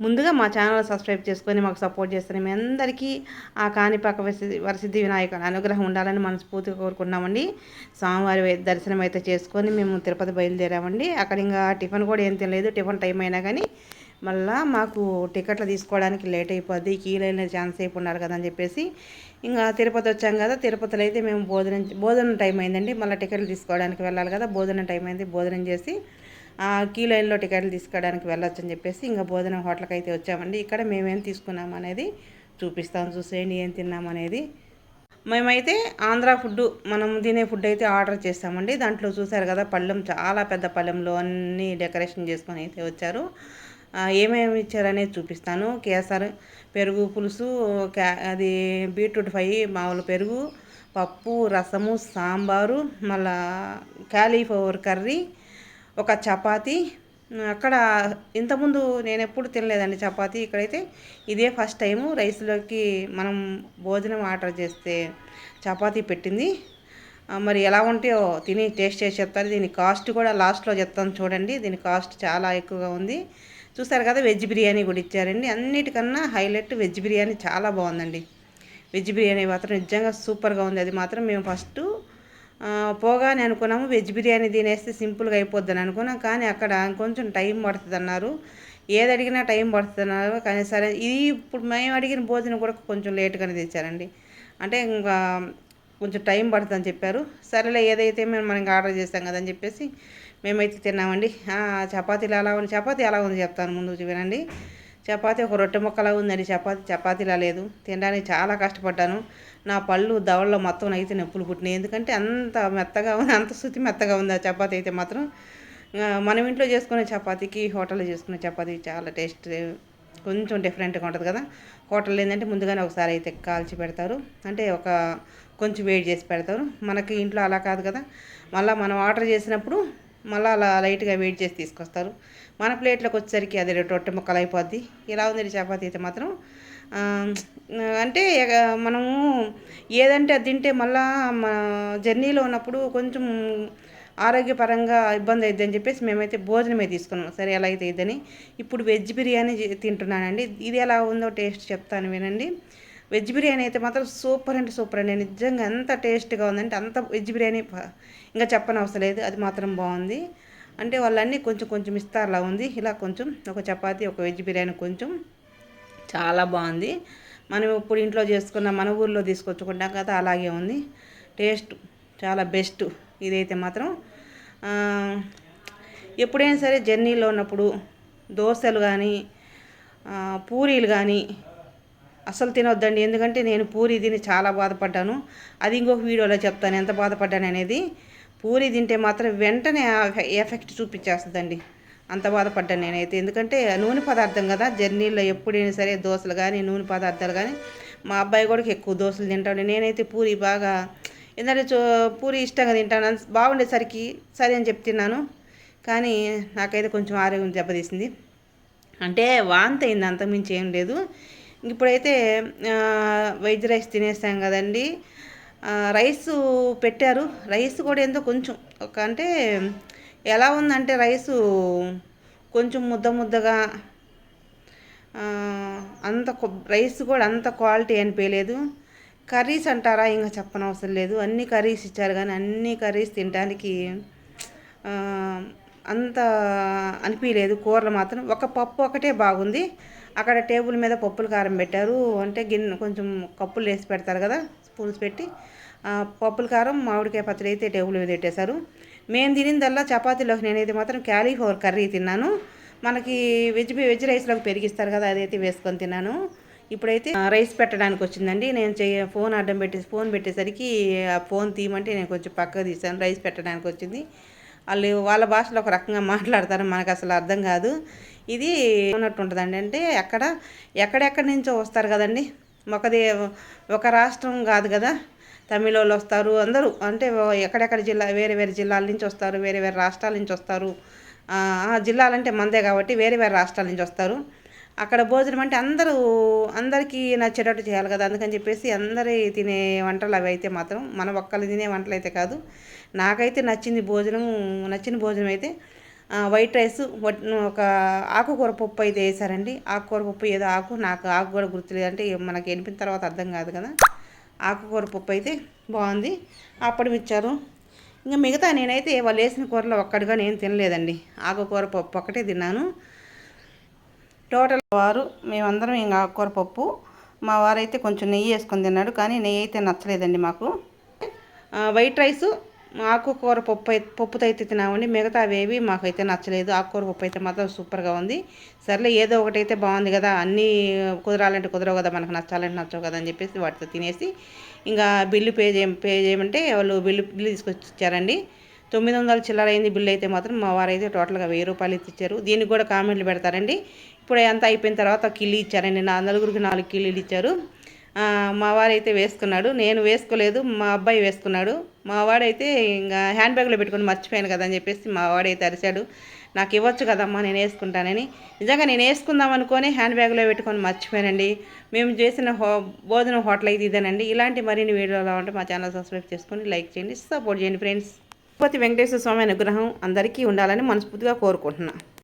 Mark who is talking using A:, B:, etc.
A: ముందుగా మా channel subscribe చేసుకొని మాకు సపోర్ట్ చేస్తారు మీ అందరికీ ఆ కాణిపాక వరసిద్ధి వినాయకుని అనుగ్రహం ఉండాలని మనస్ఫూర్తిగా కోరుకున్నామండి స్వామివారి దర్శనం అయితే చేసుకొని మేము తిరుపతి బయలుదేరామండి. అక్కడ ఇంకా టిఫిన్ కూడా ఏం తినలేదు. టిఫిన్ టైం అయినా కానీ మళ్ళా మాకు టికెట్లు తీసుకోవడానికి లేట్ అయిపోద్ది. కీలైన ఛాన్స్ అయిపోయి ఉన్నారు కదా అని చెప్పేసి ఇంకా తిరుపతి వచ్చాం కదా. తిరుపతిలో అయితే మేము భోజనం భోజనం టైం అయిందండి. మళ్ళీ టికెట్లు తీసుకోవడానికి వెళ్ళాలి కదా. భోజనం టైం అయింది. భోజనం చేసి క్యూ లైన్లో టికెట్లు తీసుకోవడానికి వెళ్ళొచ్చు అని చెప్పేసి ఇంకా భోజనం హోటల్కి అయితే వచ్చామండి. ఇక్కడ మేమేం తీసుకున్నాం అనేది చూపిస్తాం చూసేయండి ఏం తిన్నాం అనేది. మేమైతే ఆంధ్ర ఫుడ్ మనం తినే ఫుడ్ అయితే ఆర్డర్ చేస్తామండి. దాంట్లో చూసారు కదా పళ్ళెం చాలా పెద్ద పళ్ళెంలో అన్నీ డెకరేషన్ చేసుకొని అయితే వచ్చారు. ఏమేమి ఇచ్చారనేది చూపిస్తాను. కేసర్ పెరుగు పులుసు క్యా అది బీట్రూట్ ఫ్రై మామూలు పెరుగు పప్పు రసము సాంబారు మళ్ళా క్యాలీఫ్లవర్ కర్రీ ఒక చపాతి. అక్కడ ఇంతకుముందు నేను ఎప్పుడు తినలేదండి చపాతి. ఇక్కడైతే ఇదే ఫస్ట్ టైము రైస్లోకి మనం భోజనం ఆర్డర్ చేస్తే చపాతీ పెట్టింది. మరి ఎలా ఉంటాయో తిని టేస్ట్ చేసి చెప్తారు. దీని కాస్ట్ కూడా లాస్ట్లో చెప్తాను చూడండి. దీని కాస్ట్ చాలా ఎక్కువగా ఉంది. చూసారు కదా వెజ్ బిర్యానీ కూడా ఇచ్చారండి. అన్నిటికన్నా హైలైట్ వెజ్ బిర్యానీ చాలా బాగుందండి. వెజ్ బిర్యానీ మాత్రం నిజంగా సూపర్గా ఉంది. అది మాత్రం మేము ఫస్ట్ పోగానే అనుకున్నాము వెజ్ బిర్యానీ తినేస్తే సింపుల్గా అయిపోద్దని అనుకున్నాం. కానీ అక్కడ కొంచెం టైం పడుతుంది అన్నారు ఏది అడిగినా టైం పడుతుంది అన్నారు కానీ సరే ఇది ఇప్పుడు మేము అడిగిన భోజనం కూడా కొంచెం లేట్గానే తెచ్చారండి. అంటే ఇంకా కొంచెం టైం పడుతుందని చెప్పారు. సరేలే ఏదైతే మేము మనకి ఆర్డర్ చేస్తాం కదా అని చెప్పేసి మేమైతే తిన్నామండి. చపాతీలు ఎలా ఉంది చపాతీ ఎలా ఉంది చెప్తాను ముందు వినండి చపాతీ ఒక రొట్టె ముక్కలా ఉందండి. చపాతీ చపాతీలా లేదు. తినడానికి చాలా కష్టపడ్డాను. నా పళ్ళు దవడలో మొత్తం అయితే నొప్పులు పుట్టినాయి. ఎందుకంటే అంత మెత్తగా ఉంది అంత శుతి మెత్తగా ఉంది ఆ చపాతీ అయితే మాత్రం. మనం ఇంట్లో చేసుకునే చపాతీకి హోటల్లో చేసుకునే చపాతీ చాలా టేస్ట్ కొంచెం డిఫరెంట్గా ఉంటుంది కదా. హోటల్లో ఏంటంటే ముందుగానే ఒకసారి అయితే కాల్చి పెడతారు. అంటే ఒక కొంచెం వేడి చేసి పెడతారు. మనకి ఇంట్లో అలా కాదు కదా. మళ్ళీ మనం ఆర్డర్ చేసినప్పుడు మళ్ళీ అలా లైట్గా వేడి చేసి తీసుకొస్తారు. మన ప్లేట్లోకి వచ్చేసరికి అది రొట్టె ముక్కలు అయిపోద్ది. ఇలా ఉంది చపాతీ అయితే మాత్రం. అంటే మనము ఏదంటే అది తింటే మళ్ళా మన జర్నీలో ఉన్నప్పుడు కొంచెం ఆరోగ్యపరంగా ఇబ్బంది అవుతుంది అని చెప్పేసి మేమైతే భోజనమే తీసుకున్నాం. సరే ఎలా అయితే ఇదని ఇప్పుడు వెజ్ బిర్యానీ తింటున్నానండి. ఇది ఎలా ఉందో టేస్ట్ చెప్తాను వినండి. వెజ్ బిర్యానీ అయితే మాత్రం సూపర్ అంటే సూపర్ అండి. నిజంగా ఎంత టేస్ట్గా ఉందంటే అంత వెజ్ బిర్యానీ ఇంకా చెప్పని అవసరం లేదు. అది మాత్రం బాగుంది. అంటే వాళ్ళన్నీ కొంచెం కొంచెం ఇస్తారులా ఉంది. ఇలా కొంచెం ఒక చపాతి ఒక వెజ్ బిర్యానీ కొంచెం చాలా బాగుంది. మనం ఇప్పుడు ఇంట్లో చేసుకున్న మన ఊర్లో తీసుకొచ్చుకుంటాం కదా అలాగే ఉంది. టేస్ట్ చాలా బెస్ట్. ఇదైతే మాత్రం ఎప్పుడైనా సరే జర్నీలో ఉన్నప్పుడు దోశలు కానీ పూరీలు కానీ అసలు తినొద్దండి. ఎందుకంటే నేను పూరి తిని చాలా బాధపడ్డాను. అది ఇంకొక వీడియోలో చెప్తాను. ఎంత బాధపడ్డాను అనేది పూరి తింటే మాత్రం వెంటనే ఎఫెక్ట్ చూపించేస్తుందండి. అంత బాధపడ్డాను నేనైతే. ఎందుకంటే నూనె పదార్థం కదా. జర్నీలో ఎప్పుడైనా సరే దోశలు కానీ నూనె పదార్థాలు కానీ మా అబ్బాయి కూడా ఎక్కువ దోశలు తింటాడు. నేనైతే పూరి బాగా ఎందుకంటే పూరి ఇష్టంగా తింటాను. బాగుండేసరికి సరే అని చెప్పి తిన్నాను. కానీ నాకైతే కొంచెం ఆరోగ్యం దెబ్బతీసింది. అంటే వాంతి అయింది. అంతకుమించి ఏం లేదు. ఇప్పుడైతే వెజ్ రైస్ తినేసాం కదండి. రైస్ పెట్టారు. రైస్ కూడా ఏందో కొంచెం ఒక అంటే ఎలా ఉందంటే రైసు కొంచెం ముద్ద ముద్దగా అంత రైస్ కూడా అంత క్వాలిటీ అనిపించలేదు కర్రీస్ అంటారా ఇంకా చెప్పనవసరం లేదు. అన్ని కర్రీస్ ఇచ్చారు కానీ అన్ని కర్రీస్ తినడానికి అంత అనిపించలేదు కూరలు మాత్రం ఒక పప్పు ఒకటే బాగుంది. అక్కడ టేబుల్ మీద పప్పులు కారం పెట్టారు. అంటే గిన్నె కొంచెం కప్పులు వేసి పెడతారు కదా స్పూన్స్ పెట్టి. పప్పుల కారం మామిడికాయ పచ్చడి అయితే టేబుల్ మీద పెట్టేశారు. మేము తినిందల్లా చపాతీలోకి నేనైతే మాత్రం క్యాలీఫ్లవర్ కర్రీ తిన్నాను. మనకి వెజ్ వెజ్ రైస్లోకి పెరిగిస్తారు కదా అదైతే వేసుకొని తిన్నాను. ఇప్పుడైతే రైస్ పెట్టడానికి వచ్చిందండి. నేను చెయ్య ఫోన్ అడ్డం పెట్టి ఫోన్ పెట్టేసరికి ఆ ఫోన్ తీయమంటే నేను కొంచెం పక్కకు తీసాను రైస్ పెట్టడానికి వచ్చింది. వాళ్ళు వాళ్ళ భాషలో ఒక రకంగా మాట్లాడతారు మనకు అసలు అర్థం కాదు. ఇది ఉన్నట్టు ఉంటుందండి అంటే అక్కడ ఎక్కడెక్కడి నుంచో వస్తారు కదండి. ఒకది ఒక రాష్ట్రం కాదు కదా. తమిళ వాళ్ళు వస్తారు. అందరూ అంటే ఎక్కడెక్కడ జిల్లా వేరే వేరే జిల్లాల నుంచి వస్తారు వేరే వేరే రాష్ట్రాల నుంచి వస్తారు. ఆ జిల్లాలంటే మందే కాబట్టి వేరే వేరే రాష్ట్రాల నుంచి వస్తారు. అక్కడ భోజనం అంటే అందరూ అందరికీ నచ్చేటట్టు చేయాలి కదా. అందుకని చెప్పేసి అందరి తినే వంటలు అవి అయితే మాత్రం మనం ఒక్కళ్ళు తినే వంటలు అయితే కాదు. నాకైతే నచ్చింది భోజనం నచ్చిన భోజనం అయితే వైట్ రైస్ ఒక ఆకుకూర పప్పు అయితే వేసారండి. ఆకుకూర పప్పు ఏదో ఆకు నాకు ఆకు కూడా గుర్తులేదు. అంటే మనకి వెళ్ళిన తర్వాత అర్థం కాదు కదా. ఆకుకూర పప్పు అయితే బాగుంది. అప్పడం ఇచ్చారు. ఇంకా మిగతా నేనైతే వాళ్ళు వేసిన కూరలో ఒక్కడిగా నేను తినలేదండి. ఆకుకూర పప్పు ఒక్కటే తిన్నాను. టోటల్ వారు మేమందరం ఇంకా ఆకుకూర పప్పు. మా వారైతే కొంచెం నెయ్యి వేసుకొని తిన్నాడు కానీ నెయ్యి అయితే నచ్చలేదండి మాకు. వైట్ రైస్ ఆకుకూర పప్పు అయితే పప్పుతో అయితే తినామండి మిగతా అవేవి మాకైతే నచ్చలేదు. ఆకుకూర పప్పు అయితే మాత్రం సూపర్గా ఉంది. సర్లే ఏదో ఒకటి అయితే బాగుంది కదా. అన్నీ కుదరాలంటే కుదరవు కదా. మనకు నచ్చాలంటే నచ్చవు కదా అని చెప్పేసి వాటితో తినేసి ఇంకా బిల్లు పే చేయ పే చేయమంటే వాళ్ళు బిల్లు బిల్లు తీసుకొచ్చి ఇచ్చారండి తొమ్మిది వందల చిల్లర అయింది బిల్లు అయితే మాత్రం. మా వారైతే టోటల్గా వెయ్యి రూపాయలు ఇచ్చారు. దీనికి కూడా కామెంట్లు పెడతారండి. ఇప్పుడు అంతా అయిపోయిన తర్వాత కిల్లు ఇచ్చారండి నా నలుగురికి నాలుగు కిల్లీలు ఇచ్చారు. మా వారైతే వేసుకున్నాడు. నేను వేసుకోలేదు మా అబ్బాయి వేసుకున్నాడు. మా వాడైతే ఇంకా హ్యాండ్ బ్యాగ్లో పెట్టుకుని మర్చిపోయాను కదా అని చెప్పేసి మా వాడైతే అరిశాడు నాకు ఇవ్వచ్చు కదమ్మా నేను వేసుకుంటానని. నిజంగా నేను వేసుకుందాం అనుకొని హ్యాండ్ బ్యాగ్లో పెట్టుకొని మర్చిపోయానండి. మేము చేసిన హో భోజనం హోటల్ అయితే ఇదేనండి. ఇలాంటి మరిన్ని వీడియోలు ఉంటే మా ఛానల్ సబ్స్క్రైబ్ చేసుకొని లైక్ చేయండి సపోర్ట్ చేయండి ఫ్రెండ్స్. తిరుపతి వెంకటేశ్వర స్వామి అనుగ్రహం అందరికీ ఉండాలని మనస్ఫూర్తిగా కోరుకుంటున్నాను